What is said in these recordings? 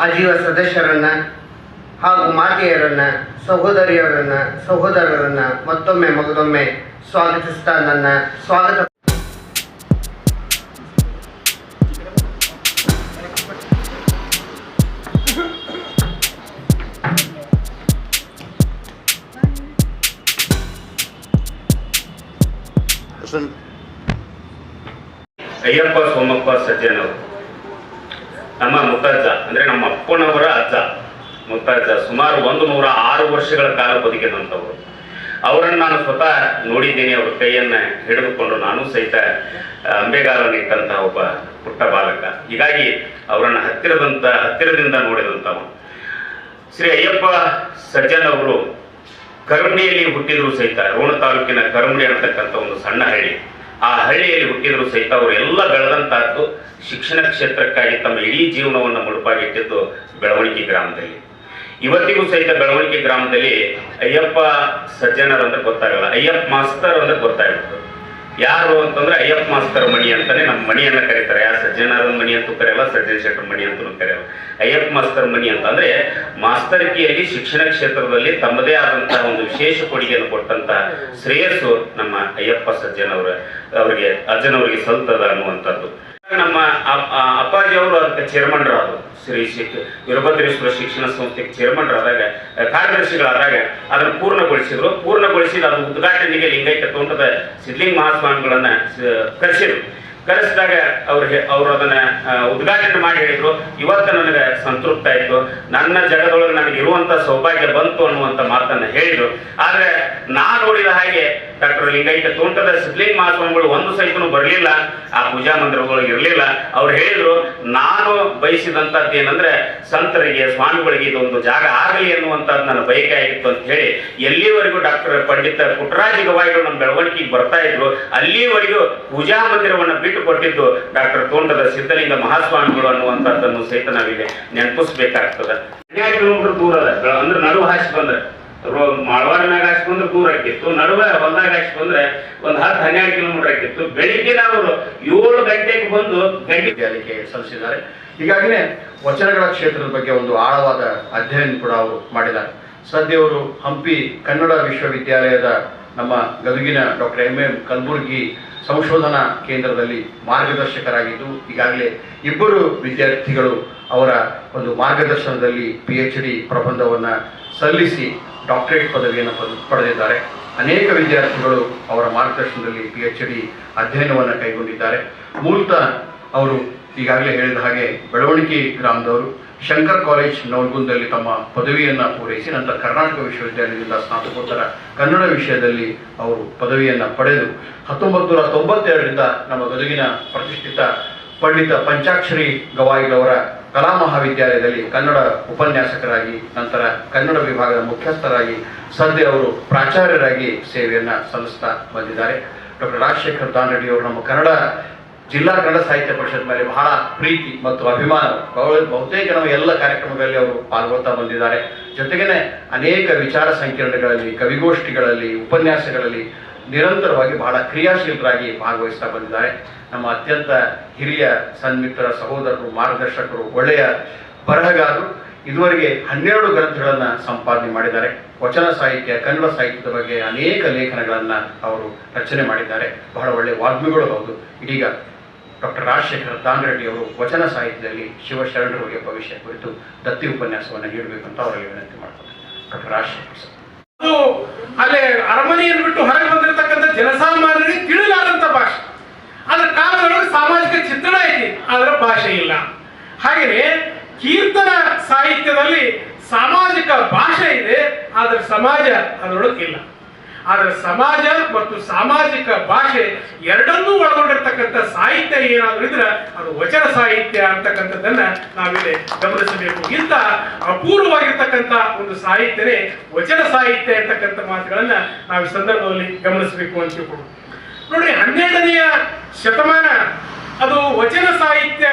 ಆಜೀವ ಸದಸ್ಯರನ್ನ ಹಾಗೂ ಮಾತೆಯರನ್ನ ಸಹೋದರಿಯರನ್ನ ಸಹೋದರರನ್ನ ಮತ್ತೊಮ್ಮೆ ಮಗದೊಮ್ಮೆ ಸ್ವಾಗತಿಸ್ತಾ ನನ್ನ ಸ್ವಾಗತ ಅಯ್ಯಪ್ಪ ಸೋಮಪ್ಪ ಸಜ್ಜನವರು ನಮ್ಮ ಮುತ್ತಜ್ಜ, ಅಂದ್ರೆ ನಮ್ಮ ಅಪ್ಪನವರ ಅಜ್ಜ, ಮುತ್ತಜ್ಜ, ಸುಮಾರು ಒಂದು ನೂರ ಆರು ವರ್ಷಗಳ ಕಾಲ ಬದುಕಿದಂಥವ್ರು. ಅವರನ್ನು ನಾನು ಸ್ವತಃ ನೋಡಿದ್ದೀನಿ, ಅವ್ರ ಕೈಯನ್ನ ಹಿಡಿದುಕೊಂಡು ನಾನು ಸಹಿತ ಅಂಬೆಗಾಲನಿಟ್ಟಂತಹ ಒಬ್ಬ ಪುಟ್ಟ ಬಾಲಕ. ಹೀಗಾಗಿ ಅವರನ್ನು ಹತ್ತಿರದಂತ, ಹತ್ತಿರದಿಂದ ನೋಡಿದಂಥವು ಶ್ರೀ ಅಯ್ಯಪ್ಪ ಸಜ್ಜನ್ ಅವರು ಕರುಣಿಯಲ್ಲಿ ಹುಟ್ಟಿದ್ರು ಸಹಿತ, ರೋಣ ತಾಲೂಕಿನ ಕರುಣಿ ಅಂತಕ್ಕಂಥ ಒಂದು ಸಣ್ಣ ಹಳ್ಳಿ. ಆ ಹಳ್ಳಿಯಲ್ಲಿ ಹುಟ್ಟಿದ್ರು ಸಹಿತ ಅವರು ಎಲ್ಲ ಬೆಳೆದಂತಹದ್ದು ಶಿಕ್ಷಣ ಕ್ಷೇತ್ರಕ್ಕಾಗಿ ತಮ್ಮ ಇಡೀ ಜೀವನವನ್ನು ಮುಡುಪಾಗಿಟ್ಟಿದ್ದು ಬೆಳವಣಿಗೆ ಗ್ರಾಮದಲ್ಲಿ. ಇವತ್ತಿಗೂ ಸಹಿತ ಬೆಳವಣಿಗೆ ಗ್ರಾಮದಲ್ಲಿ ಅಯ್ಯಪ್ಪ ಸಜ್ಜನರು ಅಂದ್ರೆ ಗೊತ್ತಾಗಲ್ಲ, ಅಯ್ಯಪ್ಪ ಮಾಸ್ತರ್ ಅಂದ್ರೆ ಗೊತ್ತಾಗುತ್ತೆ ಯಾರು ಅಂತಂದ್ರೆ ಅಯ್ಯಪ್ಪ ಮಾಸ್ತರ್ ಮಣಿ ಅಂತಾನೆ ನಮ್ಮ ಮಣಿಯನ್ನ ಕರೀತಾರೆ. ಯಾರು ಸಜ್ಜನರ ಮಣಿ ಅಂತೂ ಕರೆಯಲ್ಲ, ಸಜ್ಜನ ಶೆಟ್ಟರ್ ಮಣಿ ಅಂತಲೂ ಕರೆಯಲ್ಲ. ಅಯ್ಯಪ್ಪ ಮಾಸ್ತರ್ ಮಣಿ ಅಂತಂದ್ರೆ ಮಾಸ್ತರಿಕೆಯಲ್ಲಿ ಶಿಕ್ಷಣ ಕ್ಷೇತ್ರದಲ್ಲಿ ತಮ್ಮದೇ ಆದಂತಹ ಒಂದು ವಿಶೇಷ ಕೊಡುಗೆಯನ್ನು ಕೊಟ್ಟಂತ ಶ್ರೇಯಸ್ಸು ನಮ್ಮ ಅಯ್ಯಪ್ಪ ಸಜ್ಜನವರ, ಅವರಿಗೆ ಅಜ್ಜನವರಿಗೆ ಸಲ್ತದ ಅನ್ನುವಂಥದ್ದು. ನಮ್ಮ ಅಪ್ಪಾಜಿ ಅವರು ಅದಕ್ಕೆ ಚೇರ್ಮನ್ರಾದ್ರು. ಶ್ರೀ ಶಿಕ್ ವೀರಭದ್ರೇಶ್ವರ ಶಿಕ್ಷಣ ಸಂಸ್ಥೆಗೆ ಚೇರ್ಮನ್ ಆದಾಗ ಕಾರ್ಯದರ್ಶಿಗಳಾದಾಗ ಅದನ್ನು ಪೂರ್ಣಗೊಳಿಸಿದ್ರು. ಪೂರ್ಣಗೊಳಿಸಿ ಅದು ಉದ್ಘಾಟನೆಗೆ ಲಿಂಗೈಕ್ಯ ತೋಟದ ಸಿದ್ಲಿಂಗ ಮಹಾಸ್ವಾಮಿಗಳನ್ನ ಕರೆಸಿದ್ರು. ಕರೆಸಿದಾಗ ಅವ್ರು ಅವರು ಅದನ್ನ ಉದ್ಘಾಟನೆ ಮಾಡಿ ಹೇಳಿದ್ರು. ಇವತ್ತು ನನಗೆ ಸಂತೃಪ್ತ ಆಯ್ತು. ನನ್ನ ಜಗದೊಳಗೆ ನನಗೆ ಇರುವಂತ ಸೌಭಾಗ್ಯ ಬಂತು ಅನ್ನುವಂತ ಮಾತನ್ನ ಹೇಳಿದ್ರು. ಆದ್ರೆ ನಾ ನೋಡಿದ ಹಾಗೆ ಡಾಕ್ಟರ್ ಲಿಂಗೈತ ತೋಂಟದ ಸಿದ್ಲಿಂಗ ಮಹಾಸ್ವಾಮಿಗಳು ಒಂದು ಸಹಿತನು ಬರಲಿಲ್ಲ, ಆ ಪೂಜಾ ಮಂದಿರದೊಳಗೆ ಇರಲಿಲ್ಲ. ಅವ್ರು ಹೇಳಿದ್ರು, ನಾನು ಬಯಸಿದಂತದ್ದು ಏನಂದ್ರೆ ಸಂತರಿಗೆ, ಸ್ವಾಮಿಗಳಿಗೆ ಇದೊಂದು ಜಾಗ ಆಗಲಿ ಅನ್ನುವಂಥದ್ದು ನನ್ನ ಬಯಕೆ ಆಗಿತ್ತು ಅಂತ ಹೇಳಿ ಎಲ್ಲಿವರೆಗೂ ಡಾಕ್ಟರ್ ಪಂಡಿತ ಪುಟ್ಟರಾಜ ಗವಾಯಿಗಳು ನಮ್ಮ ಬೆಳವಣಿಗೆಗೆ ಬರ್ತಾ ಇದ್ರು, ಅಲ್ಲಿವರೆಗೂ ಪೂಜಾ ಮಂದಿರವನ್ನು ಬಿಟ್ಟು ಕೊಟ್ಟಿದ್ದು ಡಾಕ್ಟರ್ ತೋಂಟದ ಸಿದ್ಧಲಿಂಗ ಮಹಾಸ್ವಾಮಿಗಳು ಅನ್ನುವಂಥದ್ದನ್ನು ಸಹಿತ ನಾವಿಲ್ಲಿ ಕಿಲೋಮೀಟರ್ ದೂರ ಅಂದ್ರೆ ನಡು ಹಾಸಿ ಬಂದ್ರೆ. ಮಾಳವಾಡಿನಾಗ ಹಾಕ್ಸ್ಕೊಂಡ್ರೆ ದೂರ ಆಕಿತ್ತು ನಡುವೆ ಹೊಲದಾಗ ಹಾಕ್ಸ್ಕೊಂಡ್ರೆ ಒಂದು ಹತ್ತು, ಹನ್ನೆರಡು ಕಿಲೋಮೀಟರ್ ಆಕಿತ್ತು ಬೆಳಿಗ್ಗೆ ಅವರು ಏಳು ಗಂಟೆಗೆ ಬಂದು ಗಂಟೆ ಅಲ್ಲಿಗೆ ಸಲ್ಲಿಸಿದ್ದಾರೆ. ಹೀಗಾಗಿನೇ ವಚನಗಳ ಕ್ಷೇತ್ರದ ಬಗ್ಗೆ ಒಂದು ಆಳವಾದ ಅಧ್ಯಯನ ಕೂಡ ಅವರು ಮಾಡಿದ್ದಾರೆ. ಸದ್ಯ ಅವರು ಹಂಪಿ ಕನ್ನಡ ವಿಶ್ವವಿದ್ಯಾಲಯದ ನಮ್ಮ ಗದುಗಿನ ಡಾಕ್ಟರ್ ಎಂ ಎಂ ಕಲಬುರ್ಗಿ ಸಂಶೋಧನಾ ಕೇಂದ್ರದಲ್ಲಿ ಮಾರ್ಗದರ್ಶಕರಾಗಿದ್ದು, ಈಗಾಗಲೇ ಇಬ್ಬರು ವಿದ್ಯಾರ್ಥಿಗಳು ಅವರ ಒಂದು ಮಾರ್ಗದರ್ಶನದಲ್ಲಿ ಪಿ ಎಚ್ ಡಿ ಪ್ರಬಂಧವನ್ನು ಸಲ್ಲಿಸಿ ಡಾಕ್ಟರೇಟ್ ಪದವಿಯನ್ನು ಪದ- ಪಡೆದಿದ್ದಾರೆ. ಅನೇಕ ವಿದ್ಯಾರ್ಥಿಗಳು ಅವರ ಮಾರ್ಗದರ್ಶನದಲ್ಲಿ ಪಿ ಎಚ್ ಡಿ ಅಧ್ಯಯನವನ್ನು ಕೈಗೊಂಡಿದ್ದಾರೆ. ಮೂಲತಃ ಅವರು ಈಗಾಗಲೇ ಹೇಳಿದ ಹಾಗೆ ಬೆಳವಣಿಗೆ ಗ್ರಾಮದವರು, ಶಂಕರ್ ಕಾಲೇಜ್ ನವಲ್ಗುಂದಲ್ಲಿ ತಮ್ಮ ಪದವಿಯನ್ನು ಪೂರೈಸಿ ನಂತರ ಕರ್ನಾಟಕ ವಿಶ್ವವಿದ್ಯಾಲಯದಿಂದ ಸ್ನಾತಕೋತ್ತರ ಕನ್ನಡ ವಿಷಯದಲ್ಲಿ ಅವರು ಪದವಿಯನ್ನು ಪಡೆದು ಹತ್ತೊಂಬತ್ತು ನೂರ ತೊಂಬತ್ತೆರಡರಿಂದ ನಮ್ಮ ಗದುಗಿನ ಪ್ರತಿಷ್ಠಿತ ಪಂಡಿತ ಪಂಚಾಕ್ಷರಿ ಗವಾಯಿಗಳವರ ಕಲಾ ಮಹಾವಿದ್ಯಾಲಯದಲ್ಲಿ ಕನ್ನಡ ಉಪನ್ಯಾಸಕರಾಗಿ, ನಂತರ ಕನ್ನಡ ವಿಭಾಗದ ಮುಖ್ಯಸ್ಥರಾಗಿ ಸದ್ಯ ಅವರು ಪ್ರಾಚಾರ್ಯರಾಗಿ ಸೇವೆಯನ್ನು ಸಲ್ಲಿಸ್ತಾ ಬಂದಿದ್ದಾರೆ. ಡಾಕ್ಟರ್ ರಾಜಶೇಖರ್ ದಾನ್ರೆಡ್ಡಿ ಅವರು ನಮ್ಮ ಕನ್ನಡ ಜಿಲ್ಲಾ ಕನ್ನಡ ಸಾಹಿತ್ಯ ಪರಿಷತ್ ಮೇಲೆ ಬಹಳ ಪ್ರೀತಿ ಮತ್ತು ಅಭಿಮಾನ, ಬಹು- ಬಹುತೇಕ ನಾವು ಎಲ್ಲ ಕಾರ್ಯಕ್ರಮಗಳಲ್ಲಿ ಅವರು ಪಾಲ್ಗೊಳ್ತಾ ಬಂದಿದ್ದಾರೆ. ಜೊತೆಗೇನೆ ಅನೇಕ ವಿಚಾರ ಸಂಕಿರಣಗಳಲ್ಲಿ, ಕವಿಗೋಷ್ಠಿಗಳಲ್ಲಿ, ಉಪನ್ಯಾಸಗಳಲ್ಲಿ ನಿರಂತರವಾಗಿ ಬಹಳ ಕ್ರಿಯಾಶೀಲರಾಗಿ ಭಾಗವಹಿಸ್ತಾ ಬಂದಿದ್ದಾರೆ. ನಮ್ಮ ಅತ್ಯಂತ ಹಿರಿಯ ಸನ್ಮಿತ್ರ ಸಹೋದರರು, ಮಾರ್ಗದರ್ಶಕರು, ಒಳ್ಳೆಯ ಬರಹಗಾರರು ಇದುವರೆಗೆ ಹನ್ನೆರಡು ಗ್ರಂಥಗಳನ್ನು ಸಂಪಾದನೆ ಮಾಡಿದ್ದಾರೆ. ವಚನ ಸಾಹಿತ್ಯ, ಕನ್ನಡ ಸಾಹಿತ್ಯದ ಬಗ್ಗೆ ಅನೇಕ ಲೇಖನಗಳನ್ನು ಅವರು ರಚನೆ ಮಾಡಿದ್ದಾರೆ. ಬಹಳ ಒಳ್ಳೆಯ ವಾಗ್ಮಿಗಳು ಹೌದು. ಇದೀಗ ಡಾಕ್ಟರ್ ರಾಜಶೇಖರ್ ದಾಂಗ್ರೆಡ್ಡಿ ಅವರು ವಚನ ಸಾಹಿತ್ಯದಲ್ಲಿ ಶಿವಶರಣರು ಭವಿಷ್ಯ ವಿಷಯ ಕುರಿತು ದತ್ತಿ ಉಪನ್ಯಾಸವನ್ನು ನೀಡಬೇಕಂತ ಅವರಿಗೆ ವಿನಂತಿ ಮಾಡ್ತಾರೆ ಡಾಕ್ಟರ್ ರಾಜಶೇಖರ್ ಸರ್. ಅಲ್ಲೇ ಅರಮನೆಯನ್ನು ಬಿಟ್ಟು ಹೊರಗೆ ಬಂದಿರತಕ್ಕಂಥ ಜನಸಾಮಾನ್ಯರಿಗೆ ತಿಳಿಲಾರಂತ ಭಾಷೆ. ಅದರ ಕಾಲದೊಳಗೆ ಸಾಮಾಜಿಕ ಚಿತ್ರಣ ಐತಿ ಅದರ ಭಾಷೆ ಇಲ್ಲ. ಹಾಗೆಯೇ ಕೀರ್ತನ ಸಾಹಿತ್ಯದಲ್ಲಿ ಸಾಮಾಜಿಕ ಭಾಷೆ ಇದೆ, ಆದರೆ ಸಮಾಜ ಅದರೊಳಗೆ ಇಲ್ಲ ಆದರೆ ಸಮಾಜ ಮತ್ತು ಸಾಮಾಜಿಕ ಭಾಷೆ ಎರಡನ್ನೂ ಒಳಗೊಂಡಿರ್ತಕ್ಕಂಥ ಸಾಹಿತ್ಯ ಏನಾದರೂ ಇದ್ರೆ ಅದು ವಚನ ಸಾಹಿತ್ಯ ಅಂತಕ್ಕಂಥದ್ದನ್ನ ನಾವಿಲ್ಲಿ ಗಮನಿಸಬೇಕು. ಇಂಥ ಅಪೂರ್ವವಾಗಿರ್ತಕ್ಕಂಥ ಒಂದು ಸಾಹಿತ್ಯನೇ ವಚನ ಸಾಹಿತ್ಯ ಅಂತಕ್ಕಂಥ ಮಾತುಗಳನ್ನ ನಾವು ಈ ಸಂದರ್ಭದಲ್ಲಿ ಗಮನಿಸಬೇಕು ಅಂತ ತಿಳ್ಕೊಂಡು ನೋಡಿ, ಹನ್ನೆರಡನೆಯ ಶತಮಾನ, ಅದು ವಚನ ಸಾಹಿತ್ಯ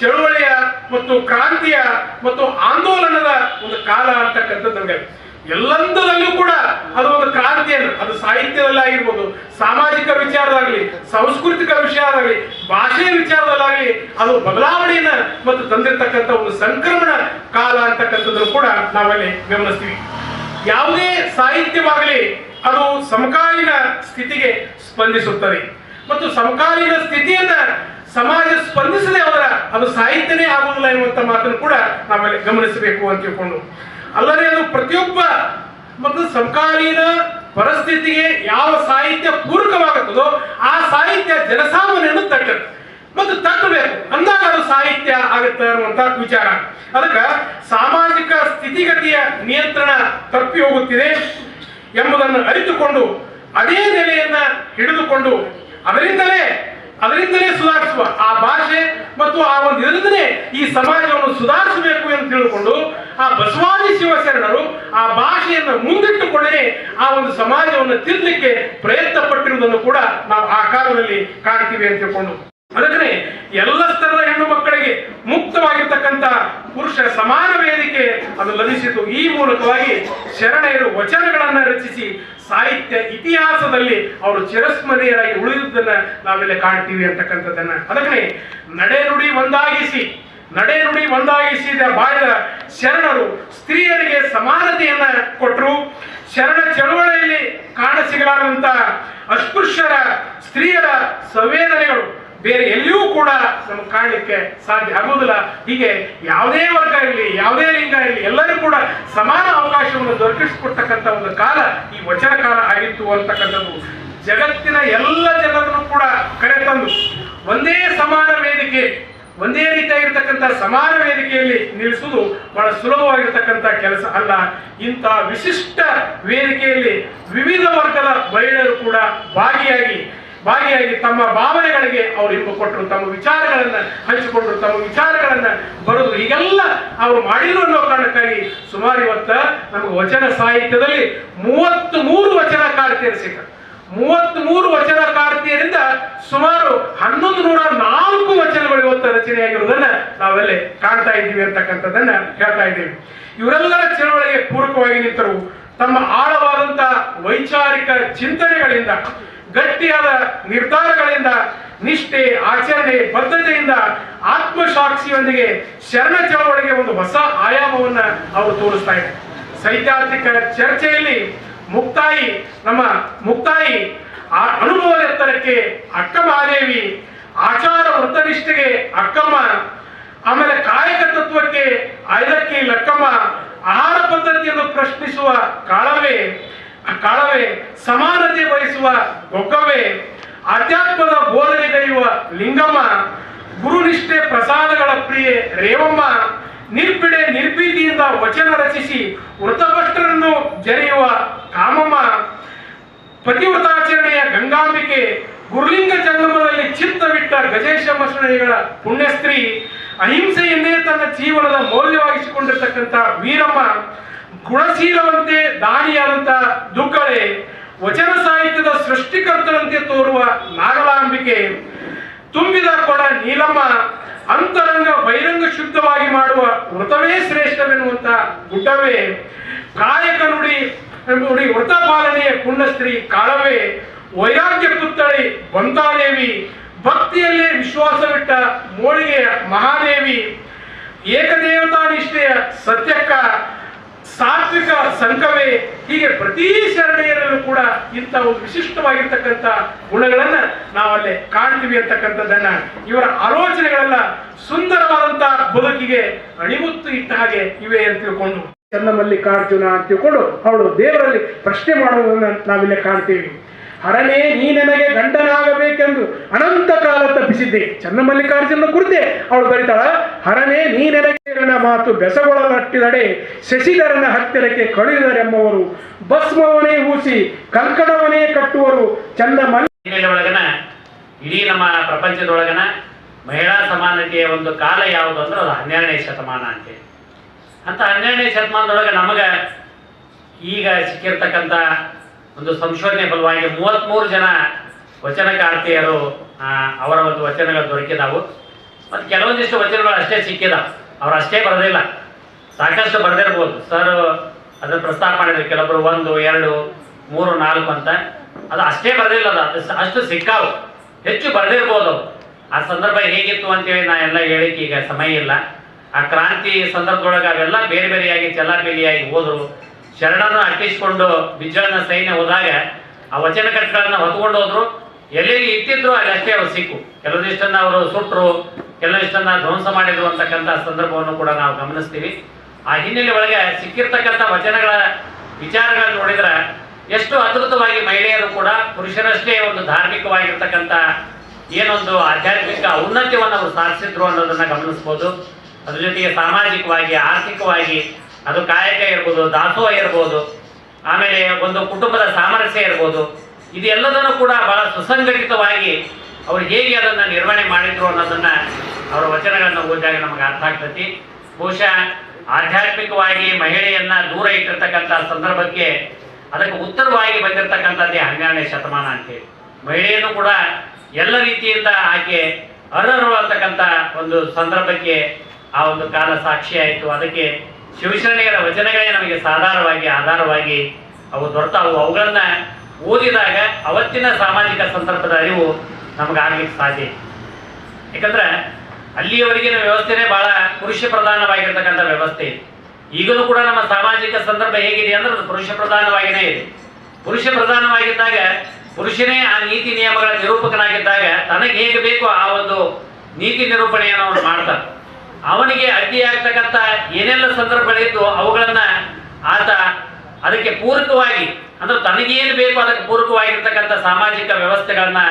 ಚಳುವಳಿಯ ಮತ್ತು ಕ್ರಾಂತಿಯ ಮತ್ತು ಆಂದೋಲನದ ಒಂದು ಕಾಲ ಅಂತಕ್ಕಂಥದ್ದು ನಮಗೆ. ಎಲ್ಲಂದರಲ್ಲೂ ಕೂಡ ಅದು ಒಂದು ಕ್ರಾಂತಿಯನ್ನು, ಅದು ಸಾಹಿತ್ಯ ಸಾಹಿತ್ಯದಲ್ಲಾಗಿರ್ಬೋದು, ಸಾಮಾಜಿಕ ವಿಚಾರದಾಗಲಿ, ಸಾಂಸ್ಕೃತಿಕ ವಿಚಾರದಾಗಲಿ, ಭಾಷೆಯ ವಿಚಾರದಲ್ಲಾಗಲಿ, ಅದು ಬದಲಾವಣೆಯನ್ನ ಮತ್ತು ತಂದಿರತಕ್ಕಂಥ ಒಂದು ಸಂಕ್ರಮಣ ಕಾಲ ಅಂತಕ್ಕಂಥದ್ದನ್ನು ಕೂಡ ನಾವಲ್ಲಿ ಗಮನಿಸ್ತೀವಿ. ಯಾವುದೇ ಸಾಹಿತ್ಯವಾಗಲಿ ಅದು ಸಮಕಾಲೀನ ಸ್ಥಿತಿಗೆ ಸ್ಪಂದಿಸುತ್ತದೆ. ಮತ್ತು ಸಮಕಾಲೀನ ಸ್ಥಿತಿಯನ್ನ ಸಮಾಜ ಸ್ಪಂದಿಸದೆ ಅವರ ಅದು ಸಾಹಿತ್ಯನೇ ಆಗುವುದಿಲ್ಲ ಎನ್ನುವಂತ ಮಾತನ್ನು ಕೂಡ ನಾವಲ್ಲಿ ಗಮನಿಸಬೇಕು ಅಂತ ತಿಳ್ಕೊಂಡು. ಅಲ್ಲದೆ ಅದು ಪ್ರತಿಯೊಬ್ಬ ಮತ್ತು ಸಮಕಾಲೀನ ಪರಿಸ್ಥಿತಿಗೆ ಯಾವ ಸಾಹಿತ್ಯ ಪೂರಕವಾಗುತ್ತದೋ ಆ ಸಾಹಿತ್ಯ ಜನಸಾಮಾನ್ಯನು ತಟ್ಟುತ್ತೆ. ಮತ್ತು ತಟ್ಟಬೇಕು. ಅಂದಾಗ ಅದು ಸಾಹಿತ್ಯ ಆಗುತ್ತೆ ಅನ್ನುವಂತ ವಿಚಾರ. ಅದಕ್ಕೆ ಸಾಮಾಜಿಕ ಸ್ಥಿತಿಗತಿಯ ನಿಯಂತ್ರಣ ತಪ್ಪಿ ಹೋಗುತ್ತಿದೆ ಎಂಬುದನ್ನು ಅರಿತುಕೊಂಡು, ಅದೇ ನೆಲೆಯನ್ನ ಹಿಡಿದುಕೊಂಡು, ಅದರಿಂದಲೇ ಅದರಿಂದಲೇ ಸುಧಾರಿಸುವ ಆ ಭಾಷೆ ಮತ್ತು ಆ ಒಂದು ಇದರಿಂದಲೇ ಈ ಸಮಾಜವನ್ನು ಸುಧಾರಿಸಬೇಕು ಎಂದು ತಿಳಿದುಕೊಂಡು ಆ ಬಸವಾದಿ ಶಿವಶರಣರು ಆ ಭಾಷೆಯನ್ನು ಮುಂದಿಟ್ಟುಕೊಳ್ಳದೆ ಆ ಒಂದು ಸಮಾಜವನ್ನು ತಿರ್ಲಿಕ್ಕೆ ಪ್ರಯತ್ನ ಪಟ್ಟಿರುವುದನ್ನು ಕೂಡ ನಾವು ಆ ಕಾಲದಲ್ಲಿ ಕಾಣ್ತೀವಿ ಅಂತ ತಿಳ್ಕೊಂಡು. ಅದಕ್ಕೆ ಎಲ್ಲ ಸ್ತರದ ಹೆಣ್ಣು ಮಕ್ಕಳಿಗೆ ಮುಕ್ತವಾಗಿರ್ತಕ್ಕಂಥ ಪುರುಷ ಸಮಾನ ವೇದಿಕೆ ಅದು ಲಭಿಸಿತು ಈ ಮೂಲಕವಾಗಿ ಶರಣೆಯರು ವಚನಗಳನ್ನ ರಚಿಸಿ ಸಾಹಿತ್ಯ ಇತಿಹಾಸದಲ್ಲಿ ಅವರು ಚಿರಸ್ಮರಣೀಯರಾಗಿ ಉಳಿದುದನ್ನ ನಾವೆಲ್ಲ ಕಾಣ್ತೀವಿ ಅಂತಕ್ಕಂಥದ್ದನ್ನ. ಅದಕ್ಕೆ ನಡೆನುಡಿ ಒಂದಾಗಿಸಿ ನಡೆನುಡಿ ಒಂದಾಗಿಸಿದ ಬಾಳಿದ ಶರಣರು ಸ್ತ್ರೀಯರಿಗೆ ಸಮಾನತೆಯನ್ನ ಕೊಟ್ಟರು ಶರಣ ಚಳವಳಿಯಲ್ಲಿ ಕಾಣಸಿಗಲಾರಂತ ಅಸ್ಪೃಶ್ಯರ, ಸ್ತ್ರೀಯರ ಸಂವೇದನೆಗಳು ಬೇರೆ ಎಲ್ಲಿಯೂ ಕೂಡ ನಮ್ಗೆ ಕಾಣಲಿಕ್ಕೆ ಸಾಧ್ಯ ಆಗುವುದಿಲ್ಲ. ಹೀಗೆ ಯಾವುದೇ ವರ್ಗ ಇರಲಿ, ಯಾವುದೇ ಲಿಂಗ ಇರಲಿ, ಎಲ್ಲರೂ ಕೂಡ ಸಮಾನ ಅವಕಾಶವನ್ನು ದೊರಕಿಸಿಕೊಡ್ತಕ್ಕಂಥ ಒಂದು ಕಾಲ ಈ ವಚನ ಕಾಲ ಆಗಿತ್ತು ಅಂತಕ್ಕಂಥದ್ದು. ಜಗತ್ತಿನ ಎಲ್ಲ ಜನರನ್ನು ಕೂಡ ಕರೆತಂದು ಒಂದೇ ಸಮಾನ ವೇದಿಕೆ ಒಂದೇ ರೀತಿಯಾಗಿರ್ತಕ್ಕಂಥ ಸಮಾನ ವೇದಿಕೆಯಲ್ಲಿ ನಿಲ್ಲಿಸುವುದು ಬಹಳ ಸುಲಭವಾಗಿರ್ತಕ್ಕಂಥ ಕೆಲಸ ಅಲ್ಲ. ಇಂಥ ವಿಶಿಷ್ಟ ವೇದಿಕೆಯಲ್ಲಿ ವಿವಿಧ ವರ್ಗದ ಮಹಿಳೆಯರು ಕೂಡ ಭಾಗಿಯಾಗಿ ಭಾಗಿಯಾಗಿ ತಮ್ಮ ಭಾವನೆಗಳಿಗೆ ಅವರು ಇಂಬು ಕೊಟ್ಟರು, ತಮ್ಮ ವಿಚಾರಗಳನ್ನ ಹಂಚಿಕೊಂಡರು, ತಮ್ಮ ವಿಚಾರಗಳನ್ನ ಬರೆದು ಈಗೆಲ್ಲ ಅವರು ಮಾಡಿದ್ರು ಅನ್ನೋ ಕಾರಣಕ್ಕಾಗಿ ಸುಮಾರು ಇವತ್ತ ನಮಗೆ ವಚನ ಸಾಹಿತ್ಯದಲ್ಲಿ ಮೂವತ್ತ್ ಮೂರು ವಚನಕಾರ್ತಿಯರು ಸಿಕ್ಕ. ಮೂವತ್ತ್ ಮೂರು ವಚನಕಾರ್ತಿಯರಿಂದ ಸುಮಾರು ಹನ್ನೊಂದು ನೂರ ನಾಲ್ಕು ರಚನೆಯಾಗಿರುವುದನ್ನ ನಾವೆಲ್ಲ ಕಾಣ್ತಾ ಇದ್ದೀವಿ ಅಂತಕ್ಕಂಥದ್ದನ್ನ ಹೇಳ್ತಾ ಇದ್ದೀವಿ. ಇವರೆಲ್ಲರ ಚಳವಳಿಗೆ ಪೂರಕವಾಗಿ ನಿಂತರು. ತಮ್ಮ ಆಳವಾದಂತ ವೈಚಾರಿಕ ಚಿಂತನೆಗಳಿಂದ, ಗಟ್ಟಿಯಾದ ನಿರ್ಧಾರಗಳಿಂದ, ನಿಷ್ಠೆ, ಆಚರಣೆ, ಬದ್ಧತೆಯಿಂದ, ಆತ್ಮಸಾಕ್ಷಿಯೊಂದಿಗೆ ಶರಣ ಚಳವಳಿಗೆ ಒಂದು ಹೊಸ ಆಯಾಮವನ್ನ ಅವರು ತೋರಿಸ್ತಾ ಇದ್ದಾರೆ. ಸೈದ್ಧಾಂತಿಕ ಚರ್ಚೆಯಲ್ಲಿ ಮುಕ್ತಾಯಿ, ನಮ್ಮ ಮುಕ್ತಾಯಿ, ಆ ಅನುಭವದ ಎತ್ತರಕ್ಕೆ ಅಕ್ಕ ಮಹಾದೇವಿ, ಆಚಾರ ವೃತ್ತನಿಷ್ಠೆಗೆ ಅಕ್ಕಮ್ಮ ಆಮೇಲೆ ಕಾಯಕ ತತ್ವಕ್ಕೆ ಐದಕ್ಕೆ ಲಕ್ಕಮ್ಮ ಆಹಾರ ಪದ್ಧತಿಯನ್ನು ಪ್ರಶ್ನಿಸುವ ಕಾಳವೇ ಕಾಳವೇ ಸಮಾನತೆ ಬಯಸುವ ಆಧ್ಯಾತ್ಮದ ಬೋಧನೆಗೈಯುವ ಲಿಂಗಮ್ಮ, ಗುರುನಿಷ್ಠೆ ಪ್ರಸಾದಗಳ ಪ್ರಿಯೆ ರೇವಮ್ಮ ನಿರ್ಪಿಡೆ ನಿರ್ಭೀತಿಯಿಂದ ವಚನ ರಚಿಸಿ ವೃತಭ್ರಷ್ಟರನ್ನು ಜರೆಯುವ ಕಾಮಮ್ಮ, ಪತಿವ್ರತಾಚರಣೆಯ ಗಂಗಾಂಬಿಕೆ, ಗುರುಲಿಂಗ ಜಂಗಮದಲ್ಲಿ ಚಿತ್ತವಿಟ್ಟ ಗಜೇಶ ಮಸಣೆಗಳ ಪುಣ್ಯಸ್ತ್ರೀ ಅಹಿಂಸೆಯನ್ನೇ ತನ್ನ ಜೀವನದ ಮೌಲ್ಯವಾಗಿಸಿಕೊಂಡಿರ್ತಕ್ಕಂಥ ವೀರಮ್ಮ ಗುಣಶೀಲವಂತೆ ದಾನಿಯಾದಂಥ ದುಗ್ಗಳೆ ವಚನ ಸಾಹಿತ್ಯದ ಸೃಷ್ಟಿಕರ್ತರಂತೆ ತೋರುವ ನಾಗಲಾಂಬಿಕೆ, ತುಂಬಿದ ಕೊಡ ನೀಲಮ್ಮ, ಅಂತರಂಗ ಬಹಿರಂಗ ಶುದ್ಧವಾಗಿ ಮಾಡುವ ವ್ರತವೇ ಶ್ರೇಷ್ಠವೆನ್ನುವಂತ ಗುಡ್ಡವೇ, ಕಾಯಕ ನುಡಿ ನುಡಿ ವ್ರತ ಪಾಲನೆಯ ಪುಣ್ಯಸ್ತ್ರೀ ಕಾಳವೇ ವೈರಾಗ್ಯ ಪುತ್ತಳಿ ಬಂತಾದೇವಿ ಭಕ್ತಿಯಲ್ಲೇ ವಿಶ್ವಾಸವಿಟ್ಟ ಮೋಳಿಗೆಯ ಮಹಾದೇವಿ ಏಕದೇವತಾ ನಿಷ್ಠೆಯ ಸತ್ಯಕ್ಕ ಸಾತ್ವಿಕ ಸಂಕವೇ, ಹೀಗೆ ಪ್ರತಿ ಶರಣೆಯರಲ್ಲೂ ಕೂಡ ಇಂಥ ಒಂದು ವಿಶಿಷ್ಟವಾಗಿರ್ತಕ್ಕಂಥ ಗುಣಗಳನ್ನ ನಾವಲ್ಲೇ ಕಾಣ್ತೀವಿ ಅಂತಕ್ಕಂಥದ್ದನ್ನ ಇವರ ಆಲೋಚನೆಗಳೆಲ್ಲ ಸುಂದರವಾದಂತ ಬದುಕಿಗೆ ಅಣಿಮುತ್ತು ಇಟ್ಟ ಹಾಗೆ ಇವೆ ಅಂತ ತಿಳ್ಕೊಂಡು. ಚನ್ನಮಲ್ಲಿಕಾರ್ಜುನ ಅಂತ ತಿಳ್ಕೊಂಡು ಅವಳು ದೇವರಲ್ಲಿ ಪ್ರಶ್ನೆ ಮಾಡುವುದನ್ನ ನಾವಿಲ್ಲೇ ಕಾಣ್ತೀವಿ. ಹರನೇ, ನೀ ನನಗೆ ಗಂಡನಾಗಬೇಕೆಂದು ಅನಂತ ಕಾಲ ತಪ್ಪಿಸಿದ್ದೆ. ಚನ್ನಮಲ್ಲಿಕಾರ್ಜುನ ಕುರಿತೆ ಅವಳು ಬರೀತಾಳ ಹರನೇ ನೀ ನನಗೆ ಮಾತು ಬೆಸಗೊಳಲಟ್ಟಿದಡೆ, ಶಶಿಧರನ ಹತ್ತಿರಕ್ಕೆ ಕಳುಹಿದರೆಂಬವರು. ಭಸ್ಮವನೇ ಊಸಿ ಕಂಕಣವನೇ ಕಟ್ಟುವರು. ಚನ್ನಮಲ್ಲಿ ಒಳಗನ, ಇಡೀ ನಮ್ಮ ಪ್ರಪಂಚದೊಳಗನ ಮಹಿಳಾ ಸಮಾನತೆಯ ಒಂದು ಕಾಲ ಯಾವುದು ಅಂದ್ರೆ ಅದು ಹನ್ನೆರಡನೇ ಶತಮಾನ ಅಂತೇಳಿ ಅಂತ ಹನ್ನೆರಡನೇ ಶತಮಾನದೊಳಗ ನಮಗೆ ಈಗ ಸಿಕ್ಕಿರ್ತಕ್ಕಂಥ ಒಂದು ಸಂಶೋಧನೆ ಫಲವಾಗಿ ಮೂವತ್ತ್ಮೂರು ಜನ ವಚನಕಾರ್ತಿಯರು ಅವರ ಒಂದು ವಚನಗಳು ದೊರಕಿದಾವು. ಮತ್ತು ಕೆಲವೊಂದಿಷ್ಟು ವಚನಗಳು ಅಷ್ಟೇ ಸಿಕ್ಕಿದಾವೆ. ಅವ್ರು ಅಷ್ಟೇ ಬರೆದಿಲ್ಲ. ಸಾಕಷ್ಟು ಬರೆದಿರ್ಬೋದು. ಸರ್ ಅದನ್ನು ಪ್ರಸ್ತಾಪ ಮಾಡಿದ್ರು. ಕೆಲವೊಬ್ರು ಒಂದು, ಎರಡು, ಮೂರು, ನಾಲ್ಕು ಅಂತ. ಅದು ಅಷ್ಟೇ ಬರೆದಿಲ್ಲ ಅದು. ಅಷ್ಟು ಸಿಕ್ಕಾವು. ಹೆಚ್ಚು ಬರೆದಿರ್ಬೋದು. ಆ ಸಂದರ್ಭ ಹೇಗಿತ್ತು ಅಂತೇಳಿ ನಾ ಎಲ್ಲ ಹೇಳಿಕ್ಕೆ ಈಗ ಸಮಯ ಇಲ್ಲ. ಆ ಕ್ರಾಂತಿ ಸಂದರ್ಭದೊಳಗೆ ಅವೆಲ್ಲ ಬೇರೆ ಬೇರೆಯಾಗಿ ಚೆಲ್ಲಾಪಿಲಿಯಾಗಿ ಹೋದರು. ಶರಣನ್ನು ಅಟ್ಟಿಸಿಕೊಂಡು ಬಿಜ್ಜಳನ ಸೈನ್ಯ ಹೋದಾಗ ಆ ವಚನ ಕಟ್ಟುಗಳನ್ನ ಹೊತ್ಕೊಂಡು ಹೋದ್ರು ಎಲ್ಲೆಲ್ಲಿ ಇಟ್ಟಿದ್ರು ಅಲ್ಲಿ ಅಷ್ಟೇ ಅವ್ರು ಸಿಕ್ಕು. ಕೆಲವೊಂದಿಷ್ಟನ್ನ ಅವರು ಸುಟ್ಟರು ಕೆಲವೊಂದಿಷ್ಟನ್ನ ಧ್ವಂಸ ಮಾಡಿದ್ರು ಅಂತಕ್ಕಂಥ ಸಂದರ್ಭವನ್ನು ಕೂಡ ನಾವು ಗಮನಿಸ್ತೀವಿ. ಆ ಹಿನ್ನೆಲೆ ಒಳಗೆ ಸಿಕ್ಕಿರ್ತಕ್ಕಂಥ ವಚನಗಳ ವಿಚಾರಗಳನ್ನು ನೋಡಿದ್ರೆ ಎಷ್ಟು ಅದ್ಭುತವಾಗಿ ಮಹಿಳೆಯರು ಕೂಡ ಪುರುಷರಷ್ಟೇ ಒಂದು ಧಾರ್ಮಿಕವಾಗಿರ್ತಕ್ಕಂಥ ಏನೊಂದು ಆಧ್ಯಾತ್ಮಿಕ ಔನ್ನತ್ಯವನ್ನು ಅವರು ಸಾಧಿಸಿದ್ರು ಅನ್ನೋದನ್ನ ಗಮನಿಸ್ಬೋದು. ಅದ್ರ ಜೊತೆಗೆ ಸಾಮಾಜಿಕವಾಗಿ, ಆರ್ಥಿಕವಾಗಿ ಅದು ಕಾಯಕ ಇರ್ಬೋದು, ದಾಸೋಹ ಇರ್ಬೋದು. ಆಮೇಲೆ ಒಂದು ಕುಟುಂಬದ ಸಾಮರಸ್ಯ ಇರ್ಬೋದು. ಇದೆಲ್ಲದನ್ನು ಕೂಡ ಬಹಳ ಸುಸಂಘಟಿತವಾಗಿ ಅವರು ಹೇಗೆ ಅದನ್ನು ನಿರ್ವಹಣೆ ಮಾಡಿದ್ರು ಅನ್ನೋದನ್ನು ಅವರ ವಚನಗಳನ್ನು ಓದಿದಾಗ ನಮಗೆ ಅರ್ಥ ಆಗ್ತತಿ. ಬಹುಶಃ ಆಧ್ಯಾತ್ಮಿಕವಾಗಿ ಮಹಿಳೆಯನ್ನ ದೂರ ಇಟ್ಟಿರ್ತಕ್ಕಂಥ ಸಂದರ್ಭಕ್ಕೆ ಅದಕ್ಕೆ ಉತ್ತರವಾಗಿ ಬಂದಿರತಕ್ಕಂಥದ್ದೇ ಹನ್ನೆರಡನೇ ಶತಮಾನ ಅಂತೇಳಿ ಮಹಿಳೆಯನ್ನು ಕೂಡ ಎಲ್ಲ ರೀತಿಯಿಂದ ಆಕೆ ಅರ್ಹರು ಅಂತಕ್ಕಂಥ ಒಂದು ಸಂದರ್ಭಕ್ಕೆ ಆ ಒಂದು ಕಾಲ ಸಾಕ್ಷಿ ಆಯಿತು. ಅದಕ್ಕೆ ಶಿವಶರಣೆಯರ ವಚನಗಳೇ ನಮಗೆ ಸಾಧಾರವಾಗಿ ಆಧಾರವಾಗಿ ಅವು ದೊರೆತಾವು. ಅವುಗಳನ್ನ ಓದಿದಾಗ ಅವತ್ತಿನ ಸಾಮಾಜಿಕ ಸಂದರ್ಭದ ಅರಿವು ನಮಗಾಗ್ಲಿಕ್ಕೆ ಸಾಧ್ಯ ಯಾಕಂದ್ರೆ ಅಲ್ಲಿಯವರೆಗಿನ ವ್ಯವಸ್ಥೆನೇ ಬಹಳ ಪುರುಷ ಪ್ರಧಾನವಾಗಿರ್ತಕ್ಕಂಥ ವ್ಯವಸ್ಥೆ ಇದೆ. ಈಗಲೂ ಕೂಡ ನಮ್ಮ ಸಾಮಾಜಿಕ ಸಂದರ್ಭ ಹೇಗಿದೆ ಅಂದ್ರೆ ಅದು ಪುರುಷ ಪ್ರಧಾನವಾಗಿನೇ ಇದೆ. ಪುರುಷ ಪ್ರಧಾನವಾಗಿದ್ದಾಗ ಪುರುಷನೇ ಆ ನೀತಿ ನಿಯಮಗಳ ನಿರೂಪಕನಾಗಿದ್ದಾಗ ತನಗೆ ಹೇಗೆ ಬೇಕೋ ಆ ಒಂದು ನೀತಿ ನಿರೂಪಣೆಯನ್ನು ಅವನು ಮಾಡ್ತಾನೆ. ಅವನಿಗೆ ಅಡ್ಡಿಯಾಗ್ತಕ್ಕಂಥ ಏನೆಲ್ಲ ಸಂದರ್ಭಗಳಿದ್ದು ಅವುಗಳನ್ನ ಆತ ಅದಕ್ಕೆ ಪೂರಕವಾಗಿ, ಅಂದ್ರೆ ತನಗೇನು ಬೇಕು ಅದಕ್ಕೆ ಪೂರಕವಾಗಿರ್ತಕ್ಕಂಥ ಸಾಮಾಜಿಕ ವ್ಯವಸ್ಥೆಗಳನ್ನ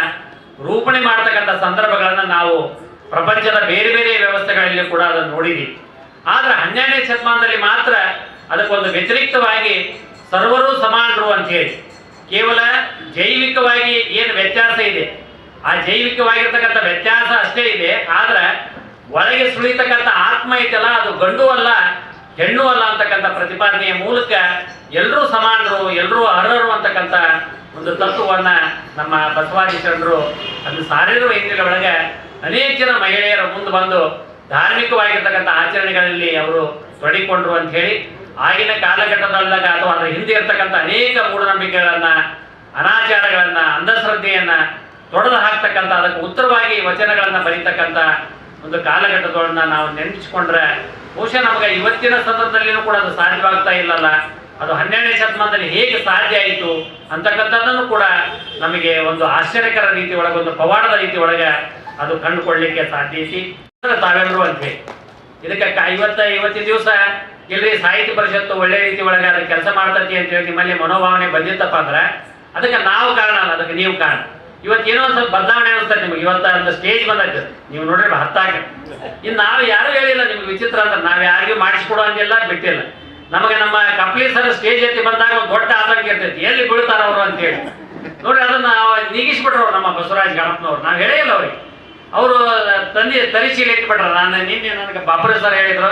ರೂಪಣೆ ಮಾಡ್ತಕ್ಕಂಥ ಸಂದರ್ಭಗಳನ್ನ ನಾವು ಪ್ರಪಂಚದ ಬೇರೆ ಬೇರೆ ವ್ಯವಸ್ಥೆಗಳಲ್ಲಿ ಕೂಡ ಅದನ್ನು ನೋಡಿದೀವಿ. ಆದ್ರೆ ಹನ್ನೆರಡನೇ ಶತಮಾನದಲ್ಲಿ ಮಾತ್ರ ಅದಕ್ಕೊಂದು ವ್ಯತಿರಿಕ್ತವಾಗಿ ಸರ್ವರು ಸಮಾನರು ಅಂತ ಹೇಳಿ. ಕೇವಲ ಜೈವಿಕವಾಗಿ ಏನು ವ್ಯತ್ಯಾಸ ಇದೆ? ಆ ಜೈವಿಕವಾಗಿರ್ತಕ್ಕಂಥ ವ್ಯತ್ಯಾಸ ಅಷ್ಟೇ ಇದೆ, ಆದ್ರೆ ಒಳಗೆ ಸುಳಿತಕ್ಕಂಥ ಆತ್ಮ ಐತಲ್ಲ, ಅದು ಗಂಡು ಅಲ್ಲ ಹೆಣ್ಣು ಅಲ್ಲ ಅಂತಕ್ಕಂಥ ಪ್ರತಿಪಾದನೆಯ ಮೂಲಕ ಎಲ್ಲರೂ ಸಮಾನರು ಎಲ್ಲರೂ ಅರ್ಹರು ಅಂತಕ್ಕಂಥ ಒಂದು ತತ್ವವನ್ನ ನಮ್ಮ ಬಸವಾದಿ ಅದು ಸಾರಿರುವ ಹಿನ್ನೆಲೆ ಒಳಗೆ ಅನೇಕ ಜನ ಮಹಿಳೆಯರ ಮುಂದೆ ಬಂದು ಧಾರ್ಮಿಕವಾಗಿರ್ತಕ್ಕಂಥ ಆಚರಣೆಗಳಲ್ಲಿ ಅವರು ತೊಡಗಿಕೊಂಡ್ರು ಅಂತ ಹೇಳಿ ಆಗಿನ ಕಾಲಘಟ್ಟದಲ್ಲಾಗ ಅಥವಾ ಅದರ ಹಿಂದೆ ಇರ್ತಕ್ಕಂಥ ಅನೇಕ ಮೂಢನಂಬಿಕೆಗಳನ್ನ, ಅನಾಚಾರಗಳನ್ನ, ಅಂಧಶ್ರದ್ಧೆಯನ್ನ ತೊಡೆದು ಹಾಕ್ತಕ್ಕಂಥ, ಅದಕ್ಕೆ ಉತ್ತರವಾಗಿ ವಚನಗಳನ್ನ ಬರೀತಕ್ಕಂಥ ಒಂದು ಕಾಲಘಟ್ಟದೊಳನ್ನ ನಾವು ನೆನಪಿಸಿಕೊಂಡ್ರೆ ಬಹುಶಃ ನಮಗೆ ಇವತ್ತಿನ ಸಂದರ್ಭದಲ್ಲಿನೂ ಕೂಡ ಅದು ಸಾಧ್ಯವಾಗ್ತಾ ಇಲ್ಲಲ್ಲ. ಅದು ಹನ್ನೆರಡನೇ ಶತಮಾನದಲ್ಲಿ ಹೇಗೆ ಸಾಧ್ಯ ಆಯಿತು ಅಂತಕ್ಕಂಥದ್ದನ್ನು ಕೂಡ ನಮಗೆ ಒಂದು ಆಶ್ಚರ್ಯಕರ ರೀತಿ ಒಳಗೆ, ಒಂದು ಪವಾಡದ ರೀತಿ ಒಳಗೆ ಅದು ಕಂಡುಕೊಳ್ಳಲಿಕ್ಕೆ ಸಾಧ್ಯ ಐತಿ. ತಾವೆಲ್ಲರೂ ಅಂತ ಹೇಳಿ ಇದಕ್ಕೆ ಇವತ್ತ, ಇವತ್ತಿನ ದಿವಸ ಇಲ್ಲಿ ಸಾಹಿತ್ಯ ಪರಿಷತ್ತು ಒಳ್ಳೆ ರೀತಿ ಒಳಗೆ ಅದಕ್ಕೆ ಕೆಲಸ ಮಾಡ್ತತಿ ಅಂತ ಹೇಳಿ ನಿಮ್ಮಲ್ಲಿ ಮನೋಭಾವನೆ ಬಂದಿತ್ತಪ್ಪ ಅಂದ್ರೆ, ಅದಕ್ಕೆ ನಾವು ಕಾರಣ ಅಲ್ಲ, ಅದಕ್ಕೆ ನೀವು ಕಾರಣ. ಇವತ್ತು ಏನೋ ಒಂದು ಸ್ವಲ್ಪ ಬದಲಾವಣೆ ಅನಿಸ್ತಾರೆ ನಿಮ್ಗೆ. ಇವತ್ತ ಅಂತ ಸ್ಟೇಜ್ ಬಂದೈತೆ. ನೀವು ನೋಡ್ರಿ ಹತ್ತಾಗ. ಇನ್ನು ನಾವು ಯಾರು ಹೇಳಿಲ್ಲ ನಿಮ್ಗೆ ವಿಚಿತ್ರ ಅಂತ. ನಾವು ಯಾರಿಗೂ ಮಾಡಿಸ್ಕೊಡೋ ಹಂಗಿಲ್ಲ ಬಿಟ್ಟಿಲ್ಲ. ನಮಗೆ ನಮ್ಮ ಕಪಿಲ್ ಸರ್ ಸ್ಟೇಜ್ ಎತ್ತಿ ಬಂದಾಗ ಒಂದು ದೊಡ್ಡ ಆತಂಕ ಇರ್ತೈತಿ. ಎಲ್ಲಿ ಬೀಳ್ತಾರ ಅವರು ಅಂತ ಹೇಳಿ. ನೋಡ್ರಿ, ಅದನ್ನ ನೀಗಿಸ್ಬಿಟ್ರು ನಮ್ಮ ಬಸವರಾಜ್ ಗಣಪನವ್ರು. ನಾವು ಹೇಳೇ ಇಲ್ಲ ಅವ್ರಿಗೆ. ಅವರು ತಂದೆ ತರಿಸಿಲಿ ಇಟ್ಬಿಟ್ರ. ನಾನು ನಿನ್ನೆ ನನಗೆ ಬಾಪುರ ಸರ್ ಹೇಳಿದ್ರು,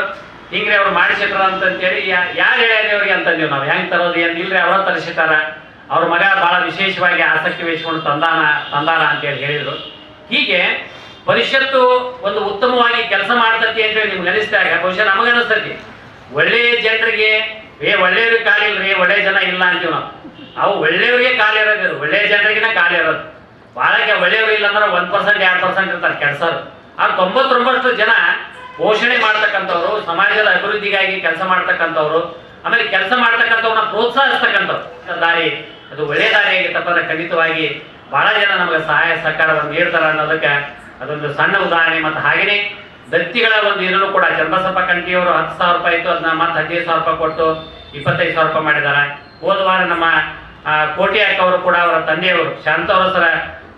ಹಿಂಗ್ರಿ ಅವ್ರು ಮಾಡಿಸಿಟ್ರ ಅಂತಂತೇಳಿ. ಯಾರು ಹೇಳ್ಯಾರಿ ಅವ್ರಿಗೆ ಅಂತಂದೀವಿ ನಾವು. ಹೆಂಗ್ ತರೋದು, ಏನ್ ಇಲ್ರಿ, ಅವ್ರ ತರಿಸಿಟ್ಟಾರ? ಅವ್ರ ಮಗ ಬಹಳ ವಿಶೇಷವಾಗಿ ಆಸಕ್ತಿ ವಹಿಸಿಕೊಂಡು ತಂದಾನ ತಂದಾನ ಅಂತೇಳಿ ಹೇಳಿದ್ರು. ಹೀಗೆ ಪರಿಷತ್ತು ಒಂದು ಉತ್ತಮವಾಗಿ ಕೆಲಸ ಮಾಡ್ತತಿ ಅಂತೇಳಿ ನಿಮ್ಗೆ ಅನಿಸಿದಾಗ ಬಹುಶಃ ನಮಗೆ ಅನಿಸ್ತೈತಿ. ಒಳ್ಳೆಯ ಜನರಿಗೆ, ಏ, ಒಳ್ಳೆಯವ್ರಿಗೆ ಕಾಲಿಲ್ರಿ ಒಳ್ಳೆ ಜನ ಇಲ್ಲ ಅಂತೀವಿ ನಾವು. ಅವು ಒಳ್ಳೆಯವರಿಗೆ ಖಾಲಿ ಇರೋದು ಒಳ್ಳೆಯ ಜನರಿಗಿನ ಇರೋದು. ಬಹಳಕ್ಕೆ ಒಳ್ಳೆಯವರು ಇಲ್ಲ ಅಂದ್ರೆ ಒಂದ್ ಪರ್ಸೆಂಟ್ ಎರಡು ಪರ್ಸೆಂಟ್ ಇರ್ತಾರೆ ಕೆಲ್ಸರು ಆ ತೊಂಬತ್ತೊಂಬತ್ತು ಜನ ಪೋಷಣೆ ಮಾಡ್ತಕ್ಕಂಥವ್ರು, ಸಮಾಜದ ಅಭಿವೃದ್ಧಿಗಾಗಿ ಕೆಲಸ ಮಾಡ್ತಕ್ಕಂಥವ್ರು, ಆಮೇಲೆ ಕೆಲಸ ಮಾಡ್ತಕ್ಕಂಥವ್ರನ್ನ ಪ್ರೋತ್ಸಾಹಿಸ್ತಕ್ಕಂಥವ್ರು. ದಾರಿ ಅದು ಒಳ್ಳೆ ದಾರಿಯಾಗಿ ತಪ್ಪದ ಖಂಡಿತವಾಗಿ ಬಹಳ ಜನ ನಮಗೆ ಸಹಾಯ ಸಹಕಾರವನ್ನು ನೀಡ್ತಾರೆ ಅನ್ನೋದಕ್ಕೆ ಅದೊಂದು ಸಣ್ಣ ಉದಾಹರಣೆ. ಮತ್ತು ಹಾಗೆಯೇ ದತ್ತಿಗಳ ಒಂದು ಇದನ್ನು ಕೂಡ ಚಂದ್ರಸಪ್ಪ ಕಂಠಿಯವರು ಹತ್ತು ಸಾವಿರ ರೂಪಾಯಿ ಇತ್ತು, ಅದನ್ನ ಮತ್ತೆ ಹದಿನೈದು ಸಾವಿರ ರೂಪಾಯಿ ಕೊಟ್ಟು ಇಪ್ಪತ್ತೈದು ಸಾವಿರ ರೂಪಾಯಿ ಮಾಡಿದ್ದಾರೆ. ಹೋದ ವಾರ ನಮ್ಮ ಕೋಟಿ ಅಕ್ಕವರು ಕೂಡ ಅವರ ತಂದೆಯವರು ಶಾಂತವರಸರ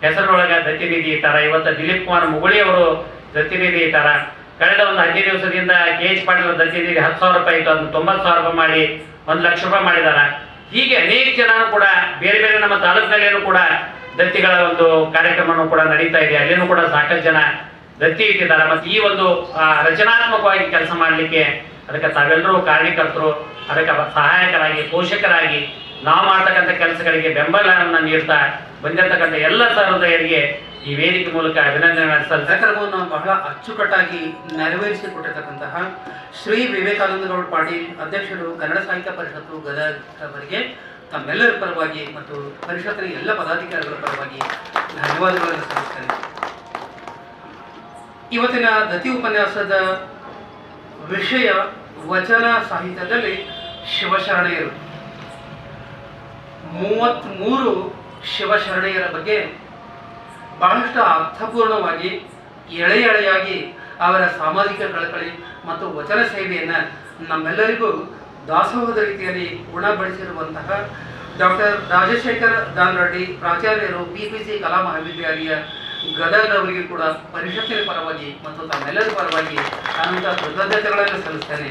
ಹೆಸರೊಳಗೆ ದತ್ತಿ ನಿಧಿ ಇಟ್ಟಾರ. ಇವತ್ತು ದಿಲೀಪ್ ಕುಮಾರ್ ಮುಗುಳಿ ಅವರು ದತ್ತಿ ನಿಧಿ ಇಟ್ಟಾರ. ಕಳೆದ ಒಂದು ಹದಿನೈದು ದಿವಸದಿಂದ ಕೆ ಎಚ್ ಪಾಟೀಲ್ ದತ್ತಿ ನಿಧಿ ಹತ್ತು ಸಾವಿರ ರೂಪಾಯಿ ಇತ್ತು, ಅದನ್ನ ತೊಂಬತ್ತು ಸಾವಿರ ರೂಪಾಯಿ ಮಾಡಿ ಒಂದು ಲಕ್ಷ ರೂಪಾಯಿ ಮಾಡಿದ್ದಾರೆ. ಹೀಗೆ ಅನೇಕ ಜನರು ಕೂಡ ಬೇರೆ ಬೇರೆ ನಮ್ಮ ತಾಲೂಕಿನಲ್ಲಿಯೂ ಕೂಡ ದತ್ತಿಗಳ ಒಂದು ಕಾರ್ಯಕ್ರಮನೂ ಕೂಡ ನಡೀತಾ ಇದೆ. ಅಲ್ಲಿನೂ ಕೂಡ ಸಾಕಷ್ಟು ಜನ ದತ್ತಿ ಇಟ್ಟಿದ್ದಾರೆ. ಮತ್ತು ಈ ಒಂದು ರಚನಾತ್ಮಕವಾಗಿ ಕೆಲಸ ಮಾಡಲಿಕ್ಕೆ ಅದಕ್ಕೆ ತಾವೆಲ್ಲರೂ ಕಾರ್ಯಕರ್ತರು, ಅದಕ್ಕೆ ಸಹಾಯಕರಾಗಿ, ಪೋಷಕರಾಗಿ ನಾವು ಮಾಡ್ತಕ್ಕಂಥ ಕೆಲಸಗಳಿಗೆ ಬೆಂಬಲವನ್ನು ನೀಡ್ತಾ ಬಂದಿರತಕ್ಕಂಥ ಎಲ್ಲ ಸಹೃದಯರಿಗೆ ಈ ವೇದಿಕೆ ಮೂಲಕ ಅಭಿನಂದನೆ ನಡೆಸಲು ಕಾರ್ಯಕ್ರಮವನ್ನು ಬಹಳ ಅಚ್ಚುಕಟ್ಟಾಗಿ ನೆರವೇರಿಸಿಕೊಟ್ಟಿರ್ತಕ್ಕಂತಹ ಶ್ರೀ ವಿವೇಕಾನಂದ ಗೌಡ ಪಾಟೀಲ್ ಅಧ್ಯಕ್ಷರು ಕನ್ನಡ ಸಾಹಿತ್ಯ ಪರಿಷತ್ತು ಗದಗವರಿಗೆ ತಮ್ಮೆಲ್ಲರ ಪರವಾಗಿ ಮತ್ತು ಪರಿಷತ್ತಿನ ಎಲ್ಲ ಪದಾಧಿಕಾರಿಗಳ ಪರವಾಗಿ ಧನ್ಯವಾದಗಳನ್ನು ಸಲ್ಲಿಸ್ತೇನೆ ಇವತ್ತಿನ ದತಿ ಉಪನ್ಯಾಸದ ವಿಷಯ ವಚನ ಸಾಹಿತ್ಯದಲ್ಲಿ ಶಿವಶರಣೆಯರು. ಮೂವತ್ತ್ಮೂರು ಶಿವಶರಣೆಯರ ಬಗ್ಗೆ ಬಹಳಷ್ಟು ಅರ್ಥಪೂರ್ಣವಾಗಿ ಎಳೆ ಎಳೆಯಾಗಿ ಅವರ ಸಾಮಾಜಿಕ ಕಳಕಳಿ ಮತ್ತು ವಚನ ಸೇವೆಯನ್ನು ನಮ್ಮೆಲ್ಲರಿಗೂ ದಾಸೋಹದ ರೀತಿಯಲ್ಲಿ ಉಣಬಡಿಸಿರುವಂತಹ ಡಾಕ್ಟರ್ ರಾಜಶೇಖರ್ ದಾನ್ರಡ್ಡಿ, ಪ್ರಾಚಾರ್ಯರು ಪಿ ಪಿ ಸಿ ಕಲಾ ಮಹಾವಿದ್ಯಾಲಯ ಗದಗದವರಿಗೆ ಕೂಡ ಪರಿಷತ್ತಿನ ಪರವಾಗಿ ಮತ್ತು ತಮ್ಮೆಲ್ಲರ ಪರವಾಗಿ ಅನಂತ ಕೃತಜ್ಞತೆಗಳನ್ನು ಸಲ್ಲಿಸ್ತೇನೆ.